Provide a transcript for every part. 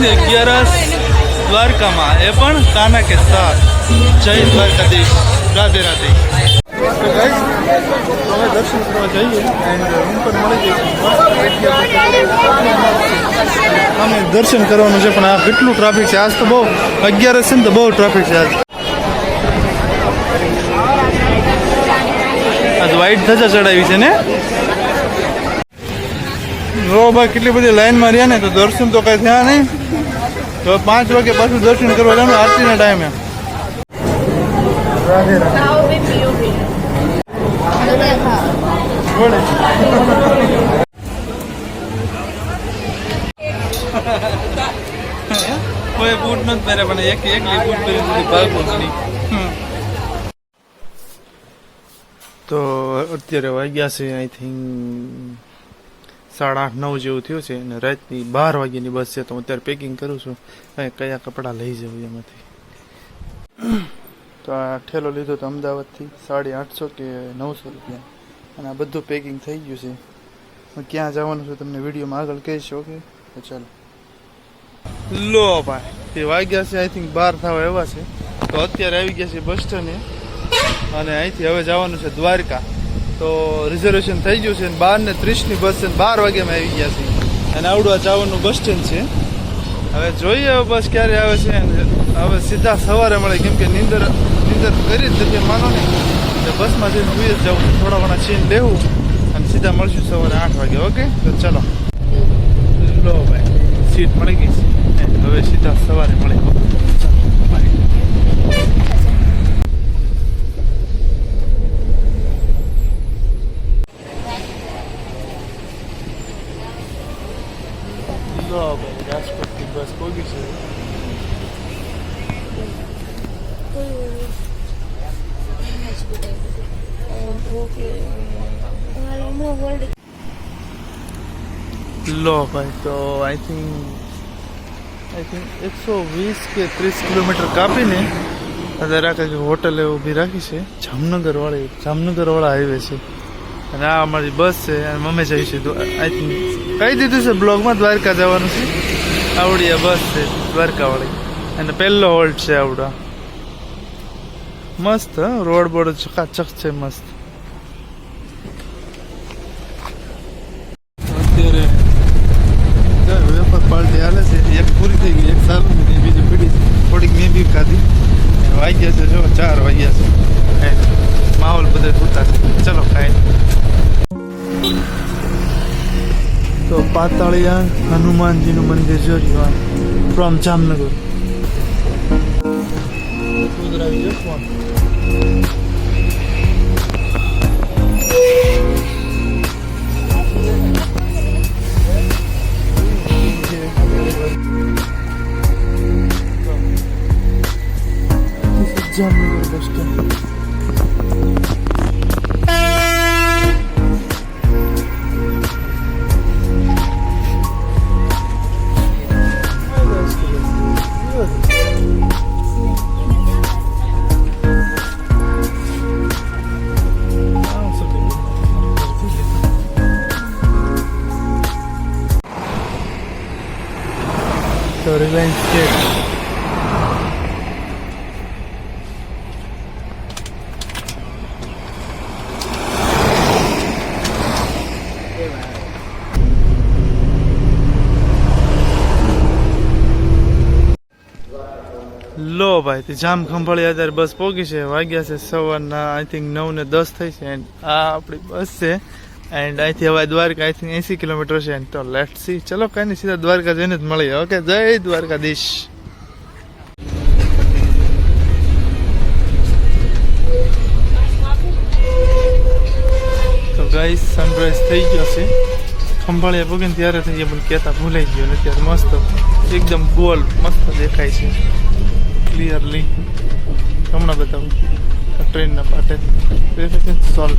વર્ષની અગિયારસ દ્વારકામાં. એ પણ કાના કે સાથ જય દ્વારકાધીશ. રાધે રાધે. તો દર્શન કરવા જઈએ એન્ડ રૂમ પર મળી જઈશું અમે દર્શન કરવાનું છે પણ આ કેટલું ટ્રાફિક છે? આજ તો બહુ અગિયારસ છે ને તો બહુ ટ્રાફિક છે આજ. આજ વ્હાઈટ ધજા ચડાવી છે ને? જો ભાઈ કેટલી બધી લાઈનમાં રહ્યા ને તો દર્શન તો કઈ થયા નહીં. તો પાંચ વાગે પાછું દર્શન કરવા જવાનું આરતીના ટાઈમે. કોઈ બૂટ નથી પહેરે પણ એક એકલી બૂટ પહેરી દીધી બાળકોની. તો અત્યારે વાગ્યા છે આઈ થિંક સાડા આઠ, નવ જેવું થયું છે અને રાતની બાર વાગ્યાની બસ છે તો હું અત્યારે પેકિંગ કરું છું. અને કયા કપડાં લઈ જવું એમાંથી? તો આ ઠેલો લીધો તો અમદાવાદથી સાડી આઠસો કે નવસો રૂપિયા. અને આ બધું પેકિંગ થઈ ગયું છે. હું ક્યાં જવાનું છું તમને વિડીયોમાં આગળ કહીશ ઓકે તો ચાલો. લો ભાઈ તે વાગ્યા છે આઈ થિંક બાર થવા એવા છે. તો અત્યારે આવી ગયા છે બસ સ્ટેન્ડે અને અહીંથી હવે જવાનું છે દ્વારકા. તો રિઝર્વેશન થઈ ગયું છે બાર ને ત્રીસની બસ છે બાર બાર અમે આવી ગયા છે અને આવડું આ બસ સ્ટેન્ડ છે. હવે જોઈએ બસ ક્યારે આવે છે હવે સીધા સવારે મળે. કેમ કે નીંદર નીંદર કરી જ નથી માનો ને એટલે બસમાં જઈને સુઈ જ જવું થોડા ઘણા છીન લેવું અને સીધા મળશું સવારે આઠ વાગે, ઓકે? તો ચલો. લો ભાઈ, સીટ મળી ગઈ છે. હવે સીધા સવારે મળે ચાલો બાય લો ભાઈ રાજકોટથી બસ પહોંચી છે લો ભાઈ, તો આઈ થિંક આઈ થિંક એકસો વીસ કે ત્રીસ કિલોમીટર કાપીને અત્યારે આ હોટલ હોટલે ઊભી રાખી છે. જામનગરવાળી, જામનગરવાળા જામનગર હાઈવે છે. અને આ અમારી બસ છે, અને મમ્મી જઈશું તો આઈ થિંક કહી દીધું છે બ્લોગમાં દ્વારકા જવાનું છે. આવડી આ બસ છે, દ્વારકાવાળી. અને પહેલો હોલ્ટ છે આવડા. મસ્ત રોડ બોડ ચકાચક છે મસ્ત. પાતાળિયા હનુમાનજીનું મંદિર જોયું from Jamnagar. Jamnagar bus stand તો રિલાયન્સ ગેટ લો ભાઈ જામ ખંભાળી અત્યારે બસ પોગી છે. વાગ્યા છે સવારના આઈ થિંક નવ ને દસ થઈ છે. એન્ડ આ આપણી બસ છે. એન્ડ અહીંથી હવે દ્વારકા આઈ થિંક એસી કિલોમીટર છે તો લેટ સી ચલો, કઈ નહીં, સીધા દ્વારકા જઈને જ મળીએ. ઓકે જય દ્વારકાધીશ. તો ગાઈસ સનરાઈઝ થઈ ગયો છે. ખંભાળિયા પગીને ત્યારે થઈ ગયા, પણ કહેતા ભૂલાઈ ગયો ને મસ્ત. એકદમ ગોલ, મસ્ત દેખાય છે. ક્લિયરલી હમણાં બતાવું. ટ્રેનના પાટે. સોલ્વ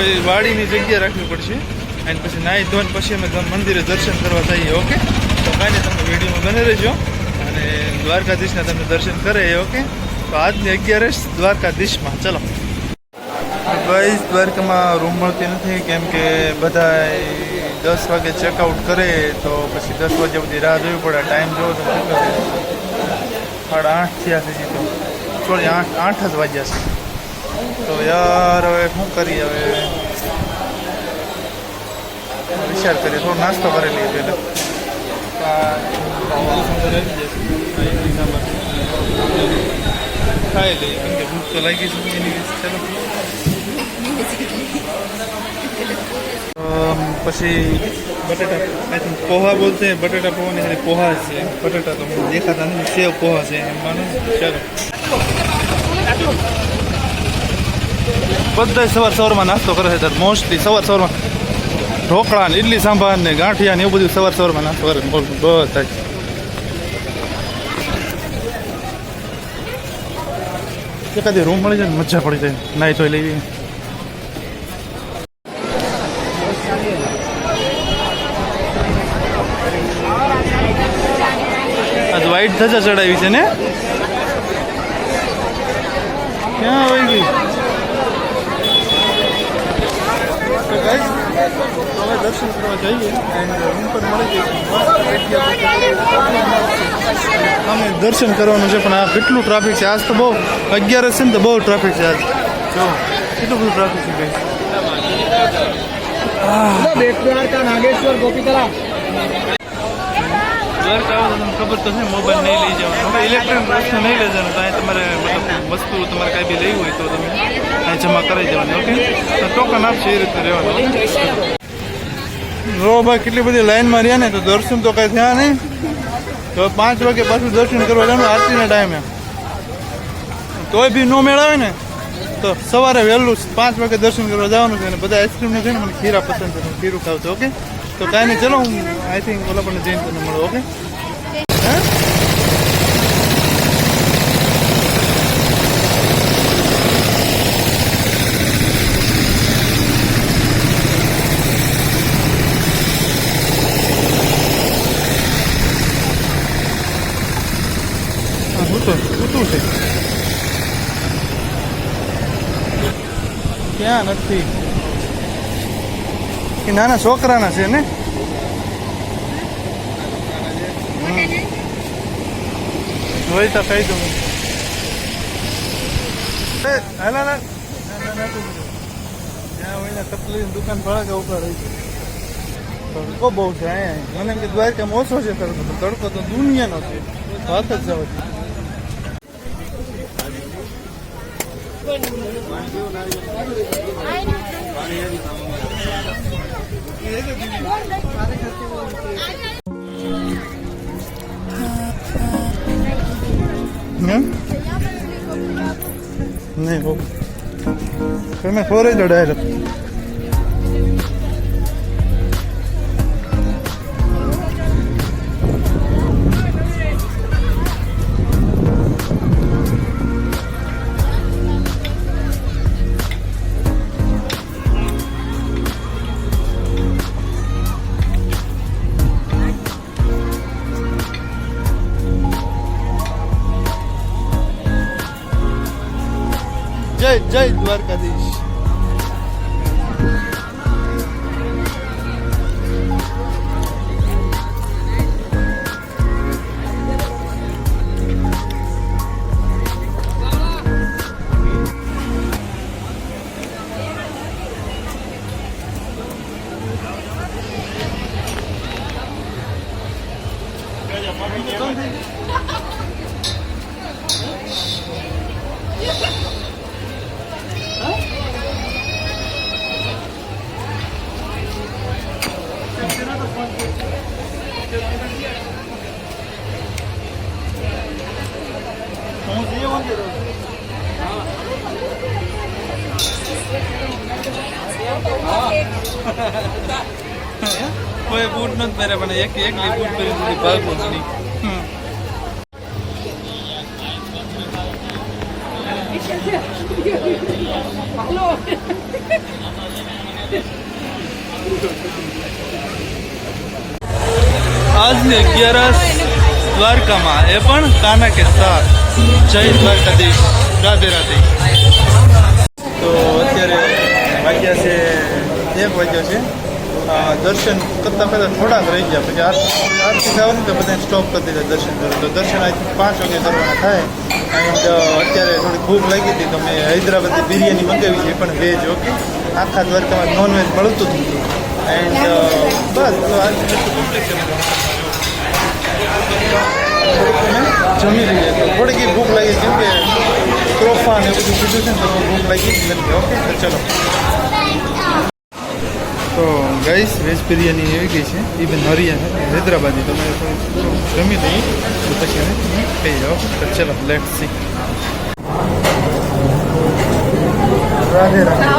કોઈ વાડીની જગ્યા રાખવી પડશે. અને પછી નાહી ધોઈને પછી અમે મંદિરે દર્શન કરવા જઈએ, ઓકે? તો કાંઈ તમે વિડીયોમાં બને રહેજો. અને દ્વારકાધીશના તમે દર્શન કરે ઓકે? તો આજની અગિયારસ દ્વારકાધીશમાં, ચલો. ભાઈ, દ્વારકામાં રૂમ મળતી નથી, કેમ કે બધા દસ વાગે ચેકઆઉટ કરે, તો પછી દસ વાગ્યા સુધી રાહ જોવી પડે. ટાઈમ જોવો તો સાડા આઠ થયા છે તો. સોરી, આઠ આઠ જ વાગ્યા છે. તો યાર હવે શું કરીએ હવે વિચાર કરીએ થોડો નાસ્તો કરી લઈએ પહેલાં ખાઈ લઈએ કેમ કે ભૂખ તો લાગી છે એની ચાલો અમ, પછી બટેટા આઈ થિંક પોહા બોલતે हैं, બટેટા પોહા નહીં ખાલી પોહા જ છે બટેટા તો મને દેખાતા નથી સેવ પોહા છે એમ માનો ચાલો બધા સવાર સવારમાં નાસ્તો કરે છે, ત્યારે મોસ્ટલી સવાર સવારમાં ઢોકળા ને ઇડલી સાંભાર ને ગાંઠિયા ને એવું બધું સવાર સવારમાં નાસ્તો કરે બધા એકાદી રૂમ મળી જાય ને મજા પડી જાય. નાઈ ધોઈ લેવી આજ વ્હાઈટ ધજા ચડાવી છે ને? ક્યાં આવી ગઈ તો guys, હવે દર્શન કરવા જઈએ એન્ડ રૂમ પર મળી જઈશું અમે દર્શન કરવાનું છે પણ આ કેટલું ટ્રાફિક છે? આજ તો બહુ અગિયાર છે ને તો બહુ ટ્રાફિક છે આજ. જો કેટલું બધું ટ્રાફિક છે ભાઈ? બેટ દ્વારકા નાગેશ્વર આવો તો તમને ખબર તો છે મોબાઈલ નહીં લઈ જવાનું. હવે ઇલેક્ટ્રોનિક વસ્તુ નહીં જવાનું. તો અહીં તમારે મતલબ વસ્તુ તમારે કાંઈ બી લેવી હોય તો તમે અહીં જમા કરાવી દેવાની ઓકે તો ટોકન આપશે એ રીતે રહેવાનું? જો ભાઈ, કેટલી બધી લાઈનમાં રહ્યા ને, તો દર્શન તો કાંઈ થયા નહીં. તો પાંચ વાગે પાછું દર્શન કરવા જવાનું આરતીના ટાઈમે. તોય બી નો મેળાવે ને, તો સવારે વહેલું પાંચ વાગે દર્શન કરવા જવાનું છે અને બધા આઈસ્ક્રીમ છે ને, મને ખીરા પસંદ છે ખીરું ખાવ છું ઓકે તો કાંઈ નહીં, ચલો, હું આઈ થિંક ઓલા પણ જઈને તમને મળો ઓકે હા તો ઉતું છે ક્યાં નથી એ નાના છોકરાના છે ને જોઈ તો કહી દઉં હોય તકલીફ દુકાન ભળા ઉપર રહી છે તડકો બહુ છે અહીંયા મને કે દ્વારકામાં ઓછો છે તડકો તડકો તો દુનિયાનો છે વાત જ જવા દે. હમ? નહીં હો તમે ફોરે જ ડાયરેક્ટ કોઈ બૂટ નથી પહેર્યા, પણ એક એક બૂટ પહેરી દીધી ભાગો જ આજની અગિયારસ દ્વારકામાં, એ પણ કાના કે સાથ જય દ્વારકાધીશ. રાધે રાધે. તો અત્યારે વાગ્યા છે એક વાગ્યો છે. દર્શન કરતાં પહેલાં થોડાક રહી ગયા, પછી આરતી થવાનું તો બધાને સ્ટોપ કરી દીધા દર્શન કરો તો દર્શન આજ પાંચ વાગે કરવાના થાય. એન્ડ અત્યારે થોડી ભૂખ લાગી હતી તો મેં હૈદરાબાદની બિરયાની મંગાવી છે, પણ વેજ ઓકે આખા દ્વારકામાં નોન વેજ મળતું જ નથી. એન્ડ બસ, તો આજે જમી લઈએ તો. થોડીક ભૂખ લાગી, કેમ કે ક્રોફા ને બધું પીધું છે ને, તો ભૂખ લાગી ઓકે ચલો. તો ગાઈસ વેજ બિરયાની એવી ગઈ છે. એ બી નરિયા છે હૈદરાબાદી તમે થોડું જમી લઈએ તો પછી અમે તમે ખાઈ જાઓ તો ચલો લેટ સી રાધે રાધે.